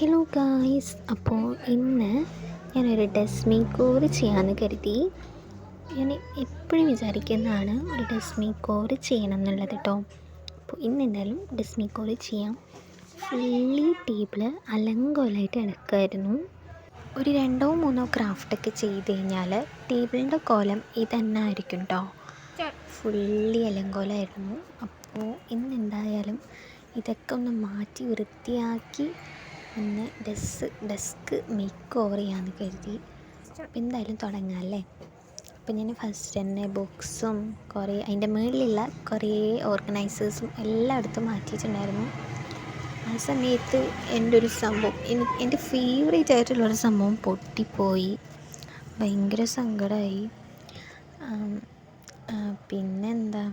Hello guys അപ്പോൾ ഇന്ന് ഞാനൊരു ഡ്രസ് മേക്ക് ഓവർ ചെയ്യാമെന്ന് കരുതി. ഞാൻ എപ്പോഴും വിചാരിക്കുന്നതാണ് ഒരു ഡ്രസ് മേക്ക് ഓവർ ചെയ്യണം എന്നുള്ളത് കേട്ടോ അപ്പോൾ ഇന്ന് എന്തായാലും ഡ്രസ് മേക്ക് ഓവർ ചെയ്യാം. ഫുള്ളി ടേബിൾ അലങ്കോലായിട്ട് എടുക്കുമായിരുന്നു ഒരു രണ്ടോ മൂന്നോ ക്രാഫ്റ്റൊക്കെ ചെയ്ത് കഴിഞ്ഞാൽ ടേബിളിന്റെ കോലം ഇതന്നെ ആയിരിക്കും കേട്ടോ ഫുള്ളി അലങ്കോലായിരുന്നു. അപ്പോൾ ഇന്ന് എന്തായാലും ഇതൊക്കെ ഒന്ന് മാറ്റി വൃത്തിയാക്കി ഒന്ന് ഡെസ് ഡെസ്ക് മേക്ക് ഓവർ ചെയ്യാമെന്ന് കരുതി. എന്തായാലും തുടങ്ങാം അല്ലേ? അപ്പോൾ ഞാൻ ഫസ്റ്റ് തന്നെ ബുക്സും കുറേ അതിന്റെ മുകളിലുള്ള കുറേ ഓർഗനൈസേഴ്സും എല്ലായിടത്തും മാറ്റിയിട്ടുണ്ടായിരുന്നു. ആ സമയത്ത് എന്റെ ഒരു സംഭവം എനിക്ക് എന്റെ ഫേവറേറ്റ് ആയിട്ടുള്ളൊരു സംഭവം പൊട്ടിപ്പോയി. ഭയങ്കര സങ്കടമായി പിന്നെന്താ?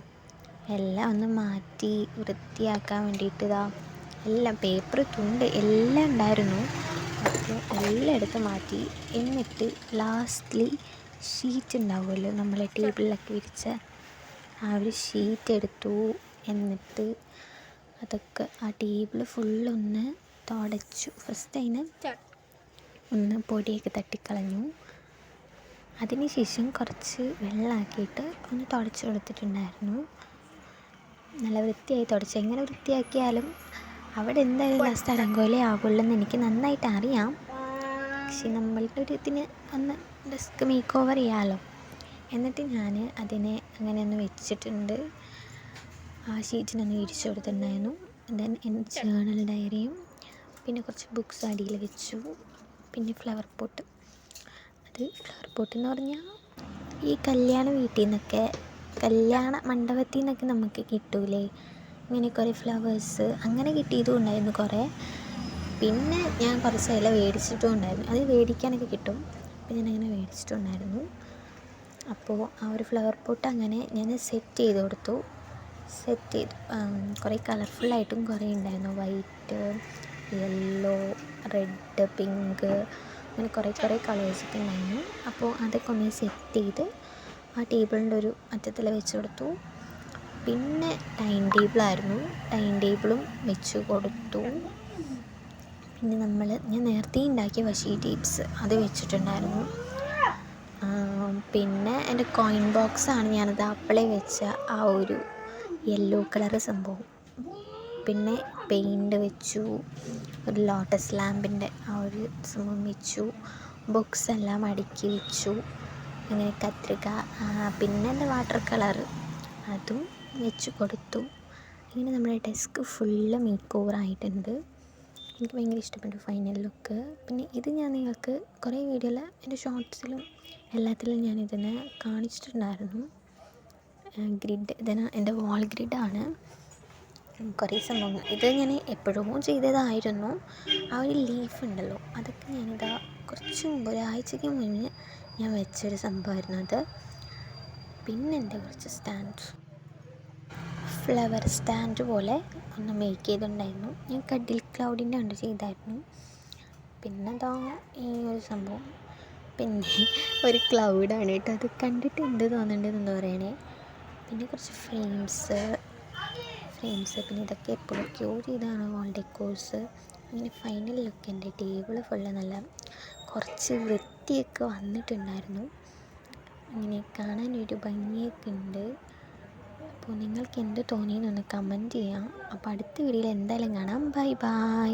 എല്ലാം ഒന്ന് മാറ്റി വൃത്തിയാക്കാൻ വേണ്ടിയിട്ട് ഇതാ എല്ലാം പേപ്പർ തുണ്ട് എല്ലാം ഉണ്ടായിരുന്നു. അപ്പോൾ എല്ലാം എടുത്ത് മാറ്റി. എന്നിട്ട് ലാസ്റ്റ്ലി ഷീറ്റ് ഉണ്ടാവുമല്ലോ നമ്മളെ ടേബിളിലൊക്കെ വിരിച്ച ആ ഒരു ഷീറ്റ് എടുത്തു. എന്നിട്ട് അതൊക്കെ ആ ടേബിൾ ഫുള്ളൊന്ന് തുടച്ചു. ഫസ്റ്റ് അതിന് ഒന്ന് പൊടിയൊക്കെ തട്ടിക്കളഞ്ഞു. അതിനുശേഷം കുറച്ച് വെള്ളമാക്കിയിട്ട് ഒന്ന് തുടച്ചു കൊടുത്തിട്ടുണ്ടായിരുന്നു. നല്ല വൃത്തിയായി തുടച്ചു. എങ്ങനെ വൃത്തിയാക്കിയാലും അവിടെ എന്തായാലും ലാസ്റ്റ് അരങ്കോലേ ആകുള്ളെന്ന് എനിക്ക് നന്നായിട്ട് അറിയാം. പക്ഷെ നമ്മളുടെ ഒരു ഇതിന് ഒന്ന് ഡെസ്ക് മേക്ക് ഓവർ ചെയ്യാമല്ലോ എന്നിട്ട് ഞാൻ അതിനെ അങ്ങനെ ഒന്ന് വെച്ചിട്ടുണ്ട്. ആ ഷീറ്റിനൊന്ന് വിരിച്ചു കൊടുത്തിട്ടുണ്ടായിരുന്നു. ദെൻ എന്റെ ജേണൽ ഡയറിയും പിന്നെ കുറച്ച് ബുക്സ് അടിയിൽ വെച്ചു. പിന്നെ ഫ്ലവർ പോട്ട് അത് ഫ്ലവർ പോട്ട് എന്ന് പറഞ്ഞാൽ ഈ കല്യാണ വീട്ടിൽ നിന്നൊക്കെ കല്യാണ മണ്ഡപത്തിൽ നിന്നൊക്കെ നമുക്ക് കിട്ടൂലേ? ഇങ്ങനെ കുറേ ഫ്ലവേഴ്സ് അങ്ങനെ കിട്ടിയതും ഉണ്ടായിരുന്നു കുറേ. പിന്നെ ഞാൻ കുറച്ച് ഇല മേടിച്ചിട്ടും ഉണ്ടായിരുന്നു. അത് മേടിക്കാനൊക്കെ കിട്ടും. അപ്പോൾ ഞാനങ്ങനെ മേടിച്ചിട്ടുണ്ടായിരുന്നു അപ്പോൾ ആ ഒരു ഫ്ലവർ പോട്ട് അങ്ങനെ ഞാൻ സെറ്റ് ചെയ്ത് കൊടുത്തു. സെറ്റ് ചെയ്തു കുറേ കളർഫുള്ളായിട്ടും കുറേ ഉണ്ടായിരുന്നു. വൈറ്റ് യെല്ലോ റെഡ് പിങ്ക് അങ്ങനെ കുറേ കുറേ കളേഴ്സൊക്കെ ഉണ്ടായിരുന്നു. അപ്പോൾ അതൊക്കെ ഒന്ന് സെറ്റ് ചെയ്ത് ആ ടേബിളിന്റെ ഒരു അറ്റത്തിൽ വെച്ച് കൊടുത്തു. പിന്നെ ടൈം ടേബിളായിരുന്നു ടൈം ടേബിളും വെച്ച് കൊടുത്തു. പിന്നെ നമ്മൾ ഞാൻ നേരത്തെ ഉണ്ടാക്കിയ വശി ടേപ്സ് അത് വെച്ചിട്ടുണ്ടായിരുന്നു. പിന്നെ എന്റെ കോയിൻ ബോക്സാണ് ഞാനത് അപ്പളെ വെച്ച ആ ഒരു യെല്ലോ കളർ സംഭവം. പിന്നെ പെയിന്റ് വെച്ചു. ഒരു ലോട്ടസ് ലാമ്പിന്റെ ആ ഒരു സംഭവം വെച്ചു. ബുക്സ് എല്ലാം അടുക്കി വെച്ചു. അങ്ങനെ കത്രിക പിന്നെ എന്റെ വാട്ടർ കളർ അതും വെച്ച് കൊടുത്തു. ഇങ്ങനെ നമ്മുടെ ഡെസ്ക് ഫുള്ള് മേക്ക് ഓവർ ആയിട്ടുണ്ട്. എനിക്ക് ഭയങ്കര ഇഷ്ടപ്പെട്ടു ഫൈനൽ ലുക്ക് പിന്നെ ഇത് ഞാൻ നിങ്ങൾക്ക് കുറേ വീഡിയോയിൽ എന്റെ ഷോർട്സിലും എല്ലാത്തിലും ഞാൻ ഇതിനെ കാണിച്ചിട്ടുണ്ടായിരുന്നു. ഗ്രിഡ് ഇതിന് എന്റെ വാൾ ഗ്രിഡാണ് കുറേ സംഭവങ്ങൾ. ഇത് ഞാൻ എപ്പോഴും ചെയ്തതായിരുന്നു. ആ ഒരു ലീഫ് ഉണ്ടല്ലോ അതൊക്കെ ഞാനിതാ കുറച്ച് മുമ്പ് ഒരാഴ്ചയ്ക്ക് മുന്നേ ഞാൻ വെച്ചൊരു സംഭവമായിരുന്നു അത്. പിന്നെ എന്റെ കുറച്ച് സ്റ്റാൻഡ്സ് ഫ്ലവർ സ്റ്റാൻഡ് പോലെ ഒന്ന് മേക്ക് ചെയ്തിട്ടുണ്ടായിരുന്നു. ഞാൻ കഡിൽ ക്ലൗഡിന്റെ കണ്ട് ചെയ്തായിരുന്നു. പിന്നെ അതാ ഈ ഒരു സംഭവം? പിന്നെ ഒരു ക്ലൗഡാണ് കേട്ടോ. അത് കണ്ടിട്ട് എന്ത് തോന്നുന്നുണ്ടെന്ന് പറയണേ. പിന്നെ കുറച്ച് ഫ്രെയിംസ് ഫ്രെയിംസ് പിന്നെ ഇതൊക്കെ എപ്പോഴും ക്യൂർ ചെയ്താണ് വാൾ ഡെക്കോഴ്സ് അങ്ങനെ ഫൈനൽ ലുക്ക് എന്റെ ടേബിൾ ഫുള്ള് നല്ല കുറച്ച് വൃത്തിയൊക്കെ വന്നിട്ടുണ്ടായിരുന്നു. അങ്ങനെ കാണാനൊരു ഭംഗിയൊക്കെ ഉണ്ട്. അപ്പോൾ നിങ്ങൾക്ക് എന്ത് തോന്നിയെന്നൊന്ന് കമന്റ് ചെയ്യാം. അപ്പോൾ അടുത്ത വീഡിയോയിൽ എന്തായാലും കാണാം. Bye bye.